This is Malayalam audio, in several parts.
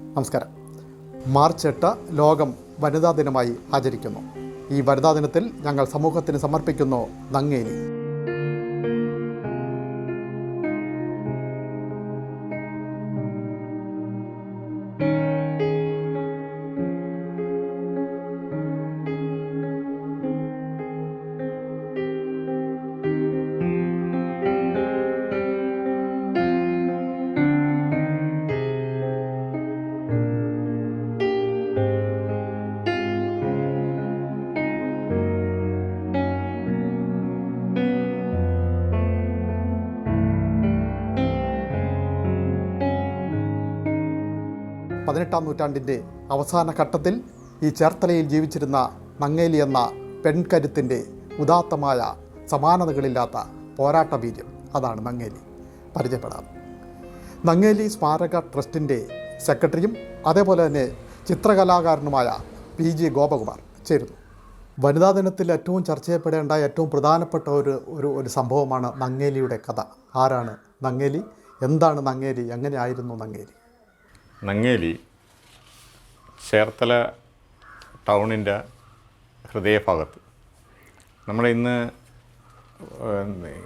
നമസ്കാരം. മാർച്ച് എട്ട് ലോകം വനിതാ ദിനമായി ആചരിക്കുന്നു. ഈ വനിതാ ദിനത്തിൽ ഞങ്ങൾ സമൂഹത്തിന് സമർപ്പിക്കുന്നു നങ്ങേലി. പതിനെട്ടാം നൂറ്റാണ്ടിന്റെ അവസാന ഘട്ടത്തിൽ ഈ ചേർത്തലയിൽ ജീവിച്ചിരുന്ന നങ്ങേലി എന്ന പെൺകരുത്തിന്റെ ഉദാത്തമായ സമാനതകളില്ലാത്ത പോരാട്ട വീര്യം അതാണ് നങ്ങേലി പരിചയപ്പെടാം. നങ്ങേലി സ്മാരക ട്രസ്റ്റിന്റെ സെക്രട്ടറിയും അതേപോലെ തന്നെ ചിത്രകലാകാരനുമായ പി ജി ഗോപകുമാർ ചേരുന്നു. വനിതാ ദിനത്തിൽ ഏറ്റവും ചർച്ച ചെയ്യപ്പെടേണ്ട ഏറ്റവും പ്രധാനപ്പെട്ട ഒരു ഒരു ഒരു സംഭവമാണ് നങ്ങേലിയുടെ കഥ. ആരാണ് നങ്ങേലി എന്താണ് നങ്ങേലി എങ്ങനെയായിരുന്നു നങ്ങേലി നങ്ങേലി ചേർത്തല ടൗണിന്റെ ഹൃദയഭാഗത്ത്. നമ്മൾ ഇന്ന്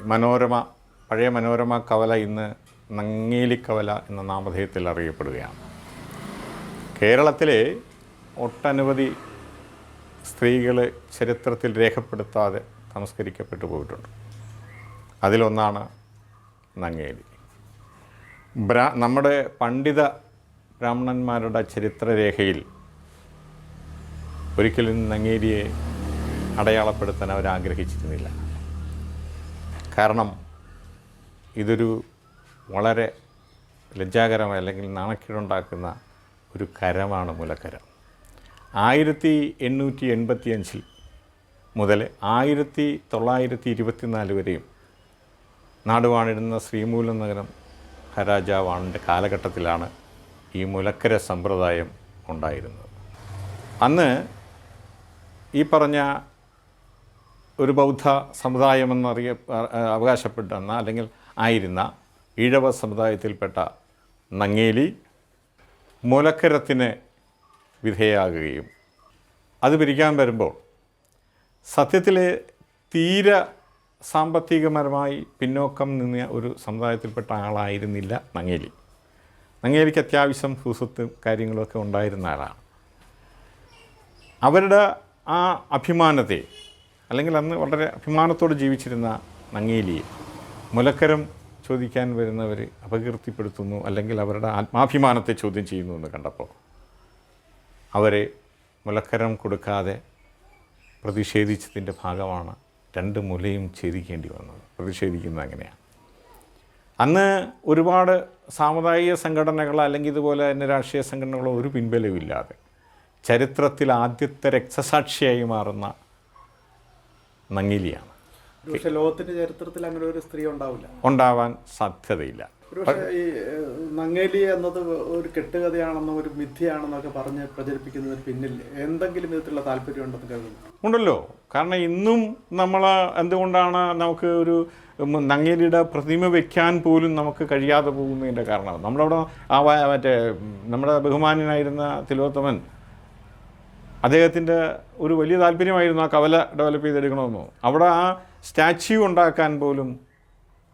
മനോരമ പഴയ മനോരമ കവല ഇന്ന് നങ്ങേലി കവല എന്ന നാമധേയത്തിൽ അറിയപ്പെടുകയാണ്. കേരളത്തിലെ ഒട്ടനവധി സ്ത്രീകൾ ചരിത്രത്തിൽ രേഖപ്പെടുത്താതെ സംസ്കരിക്കപ്പെട്ടു പോയിട്ടുണ്ട്. അതിലൊന്നാണ് നങ്ങേലി. ബ്രാ നമ്മുടെ പണ്ഡിത ബ്രാഹ്മണന്മാരുടെ ചരിത്രരേഖയിൽ ഒരിക്കലും നങ്ങേരിയെ അടയാളപ്പെടുത്താൻ അവർ ആഗ്രഹിച്ചിരുന്നില്ല. കാരണം ഇതൊരു വളരെ ലജ്ജാകരമായ അല്ലെങ്കിൽ നാണക്കേടുണ്ടാക്കുന്ന ഒരു കരമാണ് മുലക്കരം. ആയിരത്തി എണ്ണൂറ്റി എൺപത്തി അഞ്ചിൽ മുതൽ ആയിരത്തി തൊള്ളായിരത്തി ഇരുപത്തിനാല് വരെയും നാടുവാണിരുന്ന ശ്രീമൂലം നഗരം ഹരാജാവാണിന്റെ കാലഘട്ടത്തിലാണ് ഈ മുലക്കര സമ്പ്രദായം ഉണ്ടായിരുന്നത് അന്ന് ഈ പറഞ്ഞ ഒരു ബൗദ്ധ സമുദായമെന്നറിയ അവകാശപ്പെട്ടിരുന്ന അല്ലെങ്കിൽ ആയിരുന്ന ഈഴവ സമുദായത്തിൽപ്പെട്ട നങ്ങേലി മുലക്കരത്തിന് വിധേയാകുകയും അത് പിരിക്കാൻ വരുമ്പോൾ സത്യത്തിൽ തീരെ സാമ്പത്തികപരമായി പിന്നോക്കം നിന്ന ഒരു സമുദായത്തിൽപ്പെട്ട ആളായിരുന്നില്ല നങ്ങേലി. നങ്ങേലിക്ക് അത്യാവശ്യം സുസത്തും കാര്യങ്ങളൊക്കെ ഉണ്ടായിരുന്ന ആളാണ്. അവരുടെ ആ അഭിമാനത്തെ അല്ലെങ്കിൽ അന്ന് വളരെ അഭിമാനത്തോട് ജീവിച്ചിരുന്ന നങ്ങേലിയെ മുലക്കരം ചോദിക്കാൻ വരുന്നവർ അപകീർത്തിപ്പെടുത്തുന്നു അല്ലെങ്കിൽ അവരുടെ ആത്മാഭിമാനത്തെ ചോദ്യം ചെയ്യുന്നു എന്ന് കണ്ടപ്പോൾ അവരെ മുലക്കരം കൊടുക്കാതെ പ്രതിഷേധിച്ചതിന്റെ ഭാഗമാണ് രണ്ട് മുലയും ഛേദിക്കേണ്ടി വന്നത്. പ്രതിഷേധിക്കുന്നത് അങ്ങനെയാണ്. അന്ന് ഒരുപാട് സാമുദായിക സംഘടനകൾ അല്ലെങ്കിൽ ഇതുപോലെ തന്നെ രാഷ്ട്രീയ സംഘടനകളോ ഒരു പിൻബലവുമില്ലാതെ ചരിത്രത്തിൽ ആദ്യത്തെ രക്തസാക്ഷിയായി മാറുന്ന നങ്ങിലിയാണ്. പക്ഷേ ലോകത്തിന്റെ ചരിത്രത്തിൽ അങ്ങനെ ഒരു സ്ത്രീ ഉണ്ടാവില്ല. ഉണ്ടാവാൻ സാധ്യതയില്ല. പക്ഷേ ഈ നങ്ങേലി എന്നത് ഒരു കെട്ടുകഥയാണെന്നും ഒരു മിഥ്യയാണെന്നൊക്കെ പറഞ്ഞ് പ്രചരിപ്പിക്കുന്നതിന് പിന്നിൽ എന്തെങ്കിലും വിധത്തിലുള്ള താല്പര്യം ഉണ്ടെന്ന് കരുതുന്നു. ഉണ്ടല്ലോ. കാരണം ഇന്നും നമ്മൾ എന്തുകൊണ്ടാണ് നമുക്ക് ഒരു നങ്ങേലിയുടെ പ്രതിമ വെക്കാൻ പോലും നമുക്ക് കഴിയാതെ പോകുന്നതിന്റെ കാരണം നമ്മളവിടെ ആ മറ്റേ നമ്മുടെ ബഹുമാനനായിരുന്ന തിലോത്തമൻ അദ്ദേഹത്തിന്റെ ഒരു വലിയ താല്പര്യമായിരുന്നു ആ കവല ഡെവലപ്പ് ചെയ്തെടുക്കണമെന്ന്. അവിടെ ആ സ്റ്റാച്യു ഉണ്ടാക്കാൻ പോലും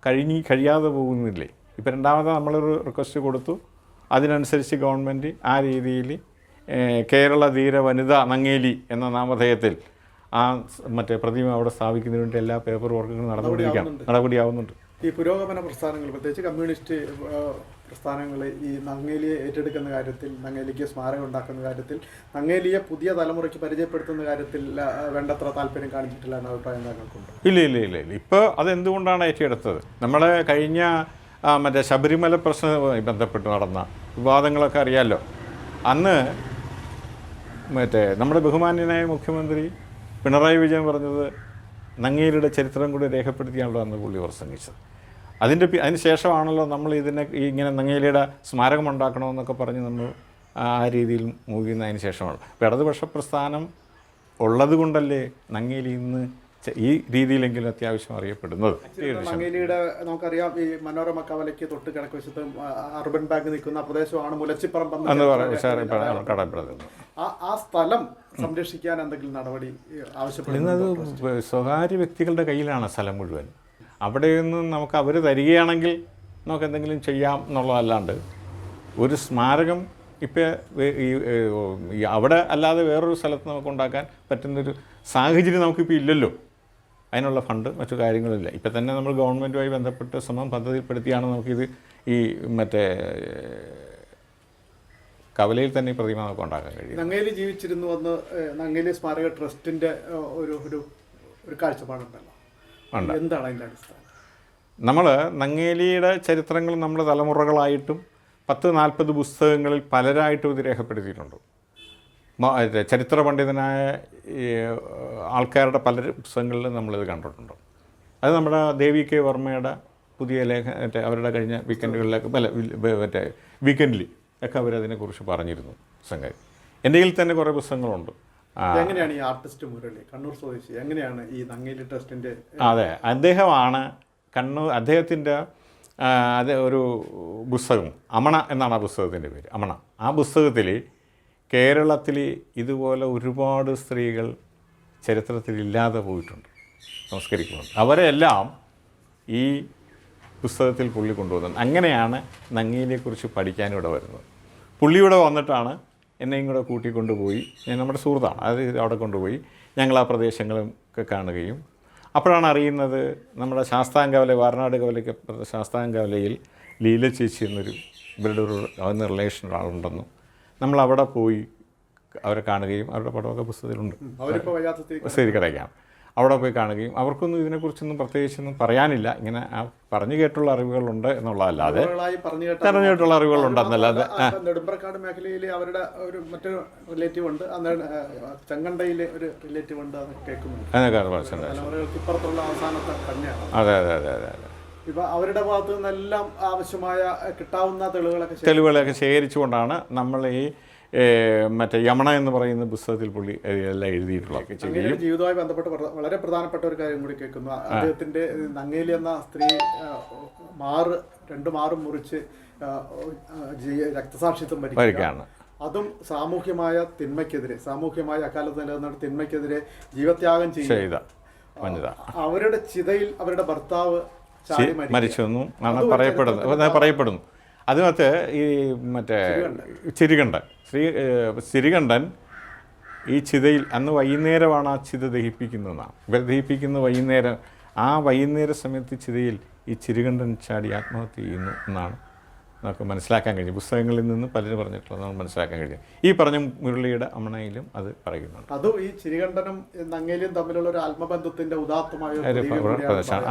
കഴിഞ്ഞി കഴിയാതെ പോകുന്നില്ലേ? ഇപ്പം രണ്ടാമത് നമ്മളൊരു റിക്വസ്റ്റ് കൊടുത്തു. അതിനനുസരിച്ച് ഗവൺമെന്റ് ആ രീതിയിൽ കേരള ധീര വനിത നങ്ങേലി എന്ന നാമധേയത്തിൽ ആ മറ്റേ പ്രതിമ അവിടെ സ്ഥാപിക്കുന്നതിന് വേണ്ടി എല്ലാ പേപ്പർ വർക്കുകളും നടന്നുകൊണ്ടിരിക്കുകയാണ്. നടപടിയാവുന്നുണ്ട്. ഈ പുരോഗമന പ്രസ്ഥാനങ്ങൾ പ്രത്യേകിച്ച് കമ്മ്യൂണിസ്റ്റ് പ്രസ്ഥാനങ്ങൾ ഈ നങ്ങേലിയെ ഏറ്റെടുക്കുന്ന കാര്യത്തിൽ നങ്ങേലിക്ക് സ്മാരകം ഉണ്ടാക്കുന്ന കാര്യത്തിൽ നങ്ങേലിയെ പുതിയ തലമുറയ്ക്ക് പരിചയപ്പെടുത്തുന്ന കാര്യത്തിൽ വേണ്ടത്ര താല്പര്യം കാണിച്ചിട്ടില്ല എന്ന അഭിപ്രായം താങ്കൾക്കുണ്ട്? ഇല്ല ഇല്ല ഇല്ല ഇല്ല. ഇപ്പോൾ അതെന്തുകൊണ്ടാണ് ഏറ്റെടുത്തത്? നമ്മളെ കഴിഞ്ഞ മറ്റേ ശബരിമല പ്രശ്നവുമായി ബന്ധപ്പെട്ട് നടന്ന വിവാദങ്ങളൊക്കെ അറിയാമല്ലോ അന്ന് മറ്റേ നമ്മുടെ ബഹുമാന്യനായ മുഖ്യമന്ത്രി പിണറായി വിജയൻ പറഞ്ഞത് നങ്ങേലിയുടെ ചരിത്രം കൂടി രേഖപ്പെടുത്തിയാണല്ലോ അന്ന് പുള്ളി പ്രസംഗിച്ചത്. അതിന്റെ അതിന് ശേഷമാണല്ലോ നമ്മൾ ഇതിനെ ഇങ്ങനെ നങ്ങേലിയുടെ സ്മാരകം ഉണ്ടാക്കണമെന്നൊക്കെ പറഞ്ഞ് നമ്മൾ ആ രീതിയിൽ മൂവ് ചെയ്യുന്നതിന് ശേഷമാണ് അപ്പോൾ ഇടതുപക്ഷ പ്രസ്ഥാനം ഉള്ളത് കൊണ്ടല്ലേ നങ്ങേലി ഇന്ന് ഈ രീതിയിലെങ്കിലും അത്യാവശ്യം അറിയപ്പെടുന്നത്. മങ്ങേലിയുടെ നമുക്കറിയാം ഈ മനോരമ കവലയ്ക്ക് തൊട്ട് കിഴക്ക് വശത്ത് അർബൻ ബാങ്ക് നിൽക്കുന്ന പ്രദേശമാണ് മുലച്ചിപ്പറം എന്ന് എന്ന് കേരളത്തിലെ പറയും സാർ അടയാളപ്പെടുത്തുന്നത്. കടപ്പെടുന്നത് ആ സ്ഥലം സംരക്ഷിക്കാൻ എന്തെങ്കിലും നടപടി ആവശ്യപ്പെടുന്നത് സ്വകാര്യ വ്യക്തികളുടെ കയ്യിലാണ് സ്ഥലം മുഴുവൻ. അവിടെ നിന്ന് നമുക്ക് അവർ തരികയാണെങ്കിൽ നമുക്ക് എന്തെങ്കിലും ചെയ്യാം എന്നുള്ളതല്ലാണ്ട് ഒരു സ്മാരകം ഇപ്പോൾ ഈ അവിടെ അല്ലാതെ വേറൊരു സ്ഥലത്ത് നമുക്ക് ഉണ്ടാക്കാൻ പറ്റുന്നൊരു സാഹചര്യം നമുക്കിപ്പോൾ ഇല്ലല്ലോ. അതിനുള്ള ഫണ്ട് മറ്റു കാര്യങ്ങളില്ല. ഇപ്പം തന്നെ നമ്മൾ ഗവൺമെന്റുമായി ബന്ധപ്പെട്ട് ശ്രമം പദ്ധതിപ്പെടുത്തിയാണ് നമുക്കിത് ഈ മറ്റേ കവലയിൽ തന്നെ ഈ പ്രതിമ നമുക്ക് ഉണ്ടാക്കാൻ കഴിയും നങ്ങേലി ജീവിച്ചിരുന്നു വന്ന് നങ്ങയിലെ നങ്ങേലി സ്മാരക ട്രസ്റ്റിന്റെ ഒരു ഒരു ഒരു കാഴ്ചപ്പാടുണ്ടല്ലോ. എന്താണ് അതിന്റെ അടിസ്ഥാനം? നമ്മൾ നങ്ങേലിയുടെ ചരിത്രങ്ങൾ നമ്മുടെ തലമുറകളായിട്ടും പത്ത് നാൽപ്പത് പുസ്തകങ്ങളിൽ പലരായിട്ടും ഇത് രേഖപ്പെടുത്തിയിട്ടുണ്ട്. ചരിത്ര പണ്ഡിതനായ ആൾക്കാരുടെ പല പുസ്തകങ്ങളിലും നമ്മളിത് കണ്ടിട്ടുണ്ട്. അത് നമ്മുടെ ദേവി കെ വർമ്മയുടെ പുതിയ ലേഖ മറ്റേ അവരുടെ കഴിഞ്ഞ വീക്കെൻഡുകളിലൊക്കെ പല മറ്റേ വീക്കെൻഡിൽ ഒക്കെ അവരതിനെക്കുറിച്ച് പറഞ്ഞിരുന്നു സംഗതി. എന്റെ കയ്യിൽ തന്നെ കുറേ പുസ്തകങ്ങളുണ്ട്. എങ്ങനെയാണ് ഈ ആർട്ടിസ്റ്റ് മുരളി കണ്ണൂർ സ്വദേശി എങ്ങനെയാണ് ഈ നങ്ങേലി ട്രസ്റ്റിന്റെ അതെ അദ്ദേഹമാണ് കണ്ണൂർ അദ്ദേഹത്തിന്റെ അത് ഒരു പുസ്തകം അമണ എന്നാണ് ആ പുസ്തകത്തിന്റെ പേര് അമണ. ആ പുസ്തകത്തിൽ കേരളത്തിൽ ഇതുപോലെ ഒരുപാട് സ്ത്രീകൾ ചരിത്രത്തിൽ ഇല്ലാതെ പോയിട്ടുണ്ട്. സംസ്കരിക്കുന്നുണ്ട് അവരെല്ലാം ഈ പുസ്തകത്തിൽ പുള്ളി കൊണ്ടുവന്നത് അങ്ങനെയാണ് നങ്ങിയിലെക്കുറിച്ച് പഠിക്കാനിവിടെ വരുന്നത്. പുള്ളി വന്നിട്ടാണ് എന്നെയും കൂടെ കൂട്ടിക്കൊണ്ടുപോയി. ഞാൻ നമ്മുടെ സുഹൃത്താണ്. അത് അവിടെ കൊണ്ടുപോയി. ഞങ്ങൾ ആ പ്രദേശങ്ങളും ഒക്കെ കാണുകയും അപ്പോഴാണ് അറിയുന്നത് നമ്മുടെ ശാസ്താംകവല വാർനാട് കവലയ്ക്ക് ശാസ്താംകവലയിൽ ലീല ചേച്ചി എന്നൊരു ഇവരുടെ ഒരു റിലേഷൻ ആളുണ്ടെന്നും നമ്മൾ അവിടെ പോയി അവരെ കാണുകയും അവരുടെ പടമൊക്കെ പുസ്തകത്തിലുണ്ട്. ശരി കിടക്കാം അവിടെ പോയി കാണുകയും അവർക്കൊന്നും ഇതിനെക്കുറിച്ചൊന്നും പ്രത്യേകിച്ചൊന്നും പറയാനില്ല. ഇങ്ങനെ ആ പറഞ്ഞു കേട്ടുള്ള അറിവുകളുണ്ട് എന്നുള്ളതല്ലാതെ പറഞ്ഞു കേട്ട പറഞ്ഞു കേട്ടുള്ള അറിവുകളുണ്ടെന്നല്ലാതെ ആ, നെടുമ്പ്രക്കാട് മേഖലയിൽ അവരുടെ ഒരു മറ്റൊരു റിലേറ്റീവ് ഉണ്ട്. ചെങ്ങണ്ടയിലെ ഒരു റിലേറ്റീവ് ഉണ്ട് കേൾക്കുന്നു കേൾക്കുന്നുണ്ട്. അതെ അതെ അതെ അതെ. ഇപ്പൊ അവരുടെ ഭാഗത്തു നിന്നെല്ലാം ആവശ്യമായ കിട്ടാവുന്ന തെളിവുകളൊക്കെ തെളിവുകളൊക്കെ ശേഖരിച്ചുകൊണ്ടാണ് നമ്മൾ ഈ മറ്റേ യമണ എന്ന് പറയുന്ന പുസ്തകത്തിൽ പുള്ളി എല്ലാം എഴുതിയിട്ടുള്ളത് ചെയ്യും അങ്ങയുടെ ജീവിതവുമായി ബന്ധപ്പെട്ട് വളരെ പ്രധാനപ്പെട്ട ഒരു കാര്യം കൂടി കേൾക്കുന്നു. അദ്ദേഹത്തിന്റെ നങ്ങേലി എന്ന സ്ത്രീ മാറ് രണ്ടു മാറും മുറിച്ച് രക്തസാക്ഷിത്വം വരിക്കുക. വരികയാണ്. അതും സാമൂഹ്യമായ തിന്മയ്ക്കെതിരെ സാമൂഹ്യമായ അക്കാലത്ത് നിലനിന്ന തിന്മയ്ക്കെതിരെ ജീവത്യാഗം ചെയ്യുക. ചെയ്ത അവരുടെ ചിതയിൽ അവരുടെ ഭർത്താവ്. മരിച്ചെന്നും ആണ് പറയപ്പെടുന്നത്. പറയപ്പെടുന്നു. അതിനകത്ത് ഈ മറ്റേ ചിരികണ്ഠൻ. ശ്രീ ചിരികണ്ഠൻ ഈ ചിതയിൽ അന്ന് വൈകുന്നേരമാണ് ആ ചിത ദഹിപ്പിക്കുന്നതെന്നാണ്. ഇവർ ദഹിപ്പിക്കുന്ന വൈകുന്നേരം ആ വൈകുന്നേര സമയത്ത് ചിതയിൽ ഈ ചിരികണ്ഠൻ ചാടി ആത്മഹത്യ ചെയ്യുന്നു എന്നാണ്. നമുക്ക് മനസ്സിലാക്കാൻ കഴിഞ്ഞു പുസ്തകങ്ങളിൽ നിന്ന് പലരും പറഞ്ഞിട്ടുള്ളത് നമുക്ക് മനസ്സിലാക്കാൻ കഴിഞ്ഞു ഈ പറഞ്ഞ മുരളിയുടെ അമ്മണയിലും അത് പറയുന്നുണ്ട്. അതും ഈ ചിരികണ്ഠനും നങ്ങയിലും തമ്മിലുള്ള ഒരു ആത്മബന്ധത്തിന്റെ ഉദാത്തമായ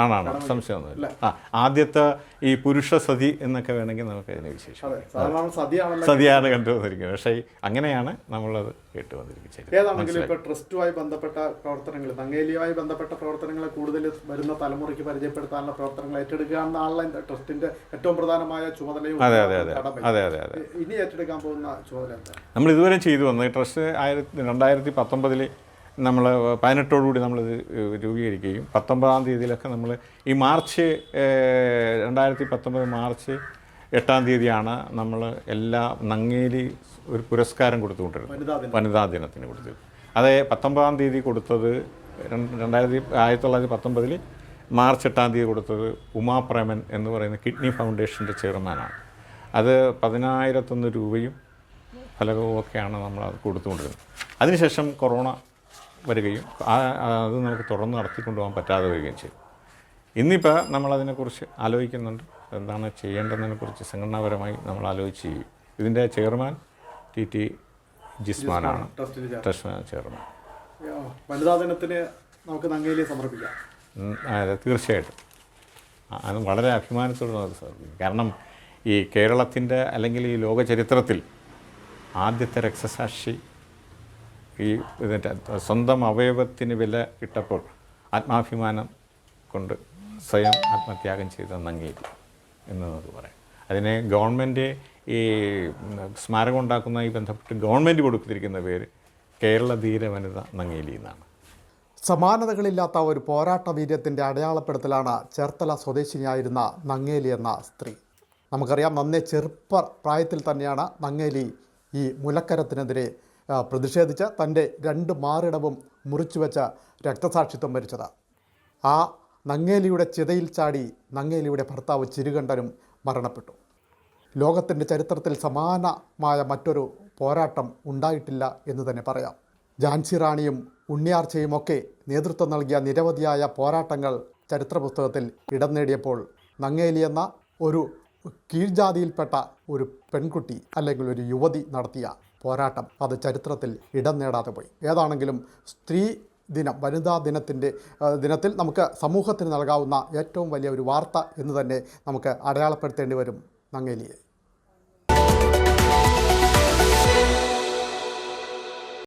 ആണാണ്. സംശയമൊന്നുമില്ല. ആ ആദ്യത്തെ ഈ പുരുഷ സതി എന്നൊക്കെ വേണമെങ്കിൽ നമുക്ക് അതിനെ വിശേഷം സതിയാണ് കണ്ടുവന്നിരിക്കുന്നത്. പക്ഷേ അങ്ങനെയാണ് നമ്മളത് കേട്ട് വന്നിരിക്കുന്നത്. ഏതാണെങ്കിലും ഇപ്പൊ ട്രസ്റ്റുമായി ബന്ധപ്പെട്ട പ്രവർത്തനങ്ങൾ നങ്ങേലിയുമായി ബന്ധപ്പെട്ട പ്രവർത്തനങ്ങളെ കൂടുതൽ വരുന്ന തലമുറയ്ക്ക് പരിചയപ്പെടുത്താനുള്ള പ്രവർത്തനങ്ങൾ ഏറ്റെടുക്കുക എന്നാണല്ലോ ട്രസ്റ്റിന്റെ ഏറ്റവും പ്രധാനമായ ചുമതലയും അതെ അതെ അതെ. അതെ അതെ അതെ. ഇനി ഏറ്റെടുക്കാൻ പോകുന്ന ചുമതല നമ്മൾ ഇതുവരെ ചെയ്തു വന്നത് ട്രസ്റ്റ് ആയിരത്തി രണ്ടായിരത്തി പത്തൊമ്പതിൽ നമ്മൾ പതിനെട്ടോടുകൂടി നമ്മളിത് രൂപീകരിക്കുകയും പത്തൊമ്പതാം തീയതിയിലൊക്കെ നമ്മൾ ഈ മാർച്ച് രണ്ടായിരത്തി പത്തൊമ്പത് മാർച്ച് എട്ടാം തീയതിയാണ് നമ്മൾ എല്ലാ നങ്ങേലി ഒരു പുരസ്കാരം കൊടുത്തുകൊണ്ടിരുന്നത് വനിതാ വനിതാ ദിനത്തിന് കൊടുത്തു. അത് പത്തൊമ്പതാം തീയതി കൊടുത്തത് രണ്ട് രണ്ടായിരത്തി ആയിരത്തി തൊള്ളായിരത്തി പത്തൊമ്പതിൽ മാർച്ച് എട്ടാം തീയതി കൊടുത്തത് ഉമാപ്രേമൻ എന്ന് പറയുന്ന കിഡ്നി ഫൗണ്ടേഷന്റെ ചെയർമാനാണ്. അത് പതിനായിരത്തൊന്ന് രൂപയും ഫലകവും ഒക്കെയാണ് നമ്മൾ അത് കൊടുത്തുകൊണ്ടിരുന്നത്. അതിനുശേഷം കൊറോണ വരികയും അത് നമുക്ക് തുടർന്ന് നടത്തിക്കൊണ്ടുപോകാൻ പറ്റാതെ വരികയും ചെയ്തു. ഇന്നിപ്പോൾ നമ്മളതിനെക്കുറിച്ച് ആലോചിക്കുന്നുണ്ട്. എന്താണ് ചെയ്യേണ്ടതിനെക്കുറിച്ച് സംഘടനാപരമായി നമ്മൾ ആലോചിച്ച് ചെയ്യും. ഇതിന്റെ ചെയർമാൻ ടി ടി ജിസ്മാനാണ്. ട്രസ്റ്റ് ചെയർമാൻ വനിതാ ദിനത്തിന് നമുക്ക് സമർപ്പിക്കാം. അതെ തീർച്ചയായിട്ടും. അത് വളരെ അഭിമാനത്തോടെ നമുക്ക് സാധിക്കും കാരണം ഈ കേരളത്തിന്റെ അല്ലെങ്കിൽ ഈ ലോക ചരിത്രത്തിൽ ആദ്യത്തെ രക്തസാക്ഷി ഈ ഇതിന്റെ സ്വന്തം അവയവത്തിന് വില ഇട്ടപ്പോൾ ആത്മാഭിമാനം കൊണ്ട് സ്വയം ആത്മത്യാഗം ചെയ്ത നങ്ങേരി എന്ന് നമുക്ക് പറയാം. അതിനെ ഗവൺമെന്റ് ഈ സ്മാരകം ഉണ്ടാക്കുന്നതുമായി ബന്ധപ്പെട്ട് ഗവൺമെന്റ് കൊടുത്തിരിക്കുന്ന പേര് കേരള ധീര വനിത നങ്ങേലി എന്നാണ്. സമാനതകളില്ലാത്ത ഒരു പോരാട്ട വീര്യത്തിന്റെ അടയാളപ്പെടുത്തലാണ് ചേർത്തല സ്വദേശിനിയായിരുന്ന നങ്ങേലി എന്ന സ്ത്രീ. നമുക്കറിയാം നന്നേ ചെറുപ്പ പ്രായത്തിൽ തന്നെയാണ് നങ്ങേലി ഈ മുലക്കരത്തിനെതിരെ പ്രതിഷേധിച്ച് തന്റെ രണ്ട് മാറിടവും മുറിച്ചു വെച്ച രക്തസാക്ഷിത്വം വരിച്ചത്. ആ നങ്ങേലിയുടെ ചിതയിൽ ചാടി നങ്ങേലിയുടെ ഭർത്താവ് ചിരുകണ്ഠനും മരണപ്പെട്ടു. ലോകത്തിന്റെ ചരിത്രത്തിൽ സമാനമായ മറ്റൊരു പോരാട്ടം ഉണ്ടായിട്ടില്ല എന്ന് തന്നെ പറയാം. ജാൻസി റാണിയും ഉണ്ണിയാർച്ചയുമൊക്കെ നേതൃത്വം നൽകിയ നിരവധിയായ പോരാട്ടങ്ങൾ ചരിത്ര പുസ്തകത്തിൽ ഇടം നേടിയപ്പോൾ നങ്ങേലി എന്ന ഒരു കീഴ്ജാതിയിൽപ്പെട്ട ഒരു പെൺകുട്ടി അല്ലെങ്കിൽ ഒരു യുവതി നടത്തിയ പോരാട്ടം അത് ചരിത്രത്തിൽ ഇടം നേടാതെ പോയി. ഏതാണെങ്കിലും സ്ത്രീ ദിനം വനിതാ ദിനത്തിന്റെ ദിനത്തിൽ നമുക്ക് സമൂഹത്തിന് നൽകാവുന്ന ഏറ്റവും വലിയ ഒരു വാർത്ത എന്ന് തന്നെ നമുക്ക് അടയാളപ്പെടുത്തേണ്ടി വരും നങ്ങേലിയെ.